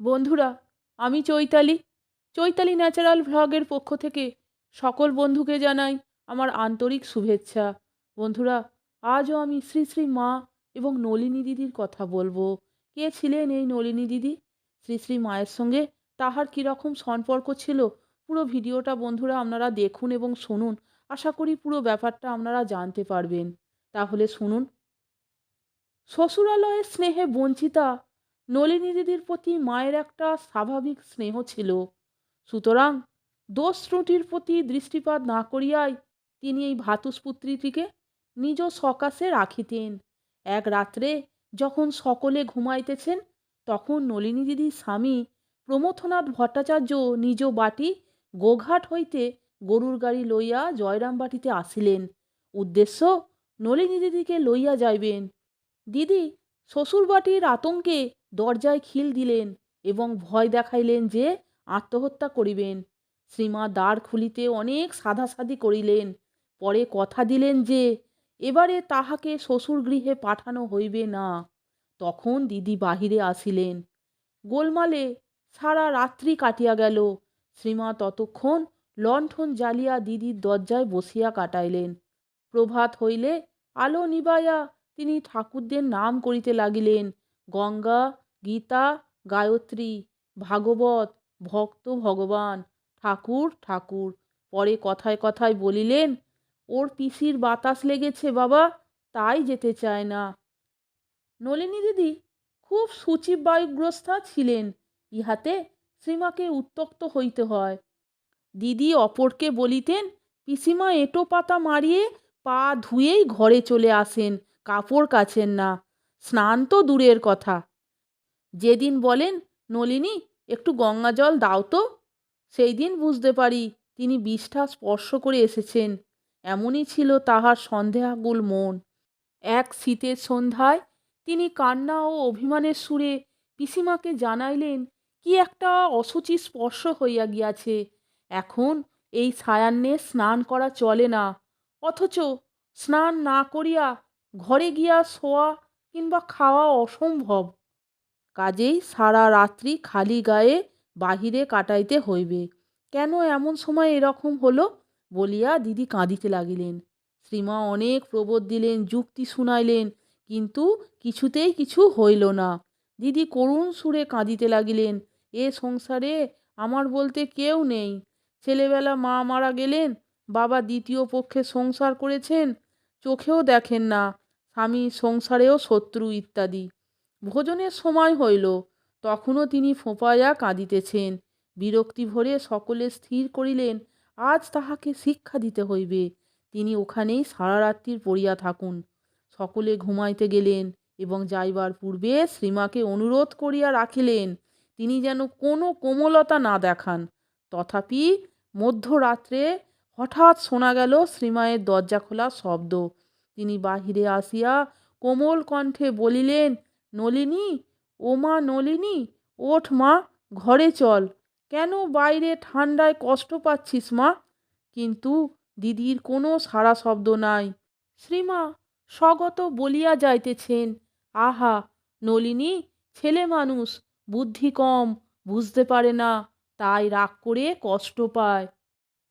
বন্ধুরা, আমি চৈতালি। চৈতালি ন্যাচারাল ভ্লগের পক্ষ থেকে সকল বন্ধুকে জানাই আমার আন্তরিক শুভেচ্ছা। বন্ধুরা, আজও আমি শ্রী শ্রী মা এবং নলিনী দিদির কথা বলব। কে ছিলেন এই নলিনী দিদি? শ্রী শ্রী মায়ের সঙ্গে তাহার কীরকম সম্পর্ক ছিল? পুরো ভিডিওটা বন্ধুরা আপনারা দেখুন এবং শুনুন। আশা করি পুরো ব্যাপারটা আপনারা জানতে পারবেন। তাহলে শুনুন। শ্বশুরালয়ের স্নেহে বঞ্চিতা নলিনী দিদির প্রতি মায়ের একটা স্বাভাবিক স্নেহ ছিল। সুতরাং দোষ ত্রুটির প্রতি দৃষ্টিপাত না করিয়াই তিনি এই ভাতুষপুত্রীটিকে নিজ সকাশে রাখিতেন। এক রাত্রে যখন সকলে ঘুমাইতেছেন, তখন নলিনী দিদির স্বামী প্রমথনাথ ভট্টাচার্য নিজ বাটি গোঘাট হইতে গরুর গাড়ি লইয়া জয়রামবাটিতে আসিলেন। উদ্দেশ্য, নলিনী দিদিকে লইয়া যাইবেন। দিদি, শ্বশুরবাটির আতঙ্কে দরজায় খিল দিলেন এবং ভয় দেখাইলেন যে আত্মহত্যা করিবেন। শ্রীমা দ্বার খুলিতে অনেক সাধাসাধি করিলেন। পরে কথা দিলেন যে, এবারে তাহাকে শ্বশুর গৃহে পাঠানো হইবে না। তখন দিদি বাহিরে আসিলেন। গোলমালে, সারা রাত্রি কাটিয়া গেল। শ্রীমা ততক্ষণ লণ্ঠন জ্বালিয়া দিদির দরজায় বসিয়া কাটাইলেন। প্রভাত হইলে, আলো নিবাইয়া তিনি ঠাকুরদের নাম করিতে লাগিলেন। গঙ্গা, গীতা, গায়ত্রী, ভাগবত, ভক্ত ভগবান, ঠাকুর ঠাকুর। পরে কথায় কথায় বলিলেন, ওর পিসির বাতাস লেগেছে বাবা, তাই যেতে চায় না। নলিনী দিদি খুব শুচিবায়ুগ্রস্তা ছিলেন, ইহাতে শ্রীমাকে উত্তক্ত হইতে হয়। দিদি অপরকে বলিতেন, পিসিমা এঁটো পাতা মারিয়ে পা ধুয়েই ঘরে চলে আসেন, কাপড় কাচেন না। স্নান তো দূরের কথা। যেদিন বলেন, নলিনী, একটু গঙ্গা জল দাও তো। সেই দিন বুঝতে পারি তিনি বিষ্ঠা স্পর্শ করে এসেছেন। এমনই ছিল তাহার সন্দেহাগুল মন। এক শীতের সন্ধ্যায় তিনি কান্না ও অভিমানের সুরে পিসিমাকে জানাইলেন, কি একটা অসুচি স্পর্শ হইয়া গিয়াছে। এখন এই সায়ান্নে স্নান করা চলে না। অথচ স্নান না করিয়া ঘরে গিয়া শোয়া কিংবা খাওয়া অসম্ভব। কাজেই সারা রাত্রি খালি গায়ে বাহিরে কাটাইতে হইবে। কেন এমন সময় এরকম হলো? বলিয়া দিদি কাঁদিতে লাগিলেন। শ্রীমা অনেক প্রবোধ দিলেন, যুক্তি শুনাইলেন, কিন্তু কিছুতেই কিছু হইল না। দিদি করুণ সুরে কাঁদিতে লাগিলেন, এ সংসারে আমার বলতে কেউ নেই। ছেলেবেলা মা মারা গেলেন, বাবা দ্বিতীয় পক্ষে সংসার করেছেন, চোখেও দেখেন না। স্বামী সংসারেও শত্রু ইত্যাদি। ভোজনের সময় হইল, তখনও তিনি ফোঁপাইয়া কাঁদিতেছেন। বিরক্তি ভরে সকলে স্থির করিলেন, আজ তাহাকে শিক্ষা দিতে হইবে। তিনি ওখানেই সারা রাত্রির পড়িয়া থাকুন। সকলে ঘুমাইতে গেলেন এবং যাইবার পূর্বে শ্রীমাকে অনুরোধ করিয়া রাখিলেন, তিনি যেন কোনো কোমলতা না দেখান। তথাপি মধ্যরাত্রে হঠাৎ শোনা গেল শ্রীমায়ের দরজা খোলা শব্দ। তিনি বাহিরে আসিয়া কোমল কণ্ঠে বলিলেন, নলিনী, ও মা নলিনী, ওঠ মা, ঘরে চল। কেন বাইরে ঠান্ডায় কষ্ট পাচ্ছিস মা? কিন্তু দিদির কোনো সাড়া শব্দ নাই। শ্রীমা, স্বগত বলিয়া যাইতেছেন। আহা, নলিনী, ছেলে মানুষ, বুদ্ধি কম, বুঝতে পারে না, তাই রাগ করে কষ্ট পায়।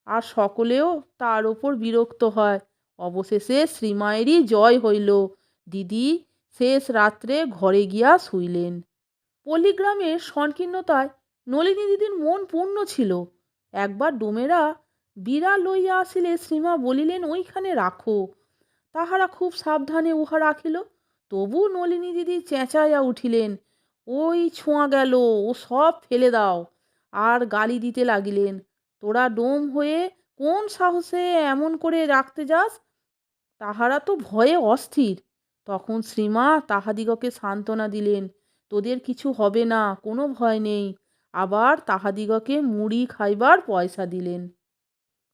আর সকলেও তার ওপর বিরক্ত হয়। অবশেষে শ্রীমায়েরই জয় হইল। দিদি শেষ রাত্রে ঘরে গিয়া শুইলেন। পল্লীগ্রামের সংকীর্ণতায় নলিনী দিদির মন পূর্ণ ছিল। একবার ডোমেরা বিড়াল লইয়া আসিলে শ্রীমা বলিলেন, ওইখানে রাখো। তাহারা খুব সাবধানে উহা রাখিল। তবু নলিনী দিদি চেঁচাইয়া উঠিলেন, ওই ছোঁয়া গেল, ও সব ফেলে দাও। আর গালি দিতে লাগিলেন, তোরা ডোম হয়ে কোন সাহসে এমন করে রাখতে যাস? তাহারা তো ভয়ে অস্থির। তখন শ্রীমা তাহাদিগকে সান্ত্বনা দিলেন, তোদের কিছু হবে না, কোনো ভয় নেই। আবার তাহাদিগকে মুড়ি খাইবার পয়সা দিলেন।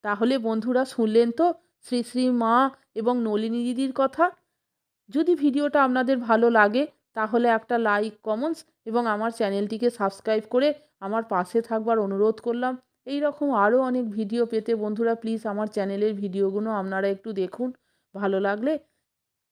তাহলে বন্ধুরা শুনলেন তো শ্রী শ্রী মা এবং নলিনী দিদির কথা? যদি ভিডিওটা আপনাদের ভালো লাগে, তাহলে একটা লাইক, কমেন্টস এবং আমার চ্যানেলটিকে সাবস্ক্রাইব করে আমার পাশে থাকবার অনুরোধ করলাম। এই রকম আরও অনেক ভিডিও পেতে বন্ধুরা প্লিজ আমার চ্যানেলের ভিডিওগুলো আপনারা একটু দেখুন। ভালো লাগলে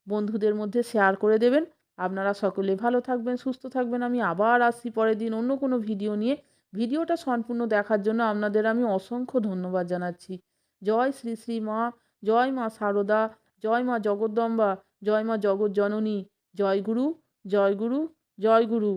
বন্ধুদের মধ্যে শেয়ার করে দেবেন। আপনারা সকলে ভালো থাকবেন, সুস্থ থাকবেন। আমি আবার আসছি পরের দিন অন্য কোনো ভিডিও নিয়ে। ভিডিওটা সম্পূর্ণ দেখার জন্য আপনাদের আমি অসংখ্য ধন্যবাদ জানাচ্ছি। জয় শ্রী শ্রী মা, জয় মা সারদা, জয় মা জগদ্দম্বা, জয় মা জগৎজননী জয় গুরু জয় গুরু জয় গুরু।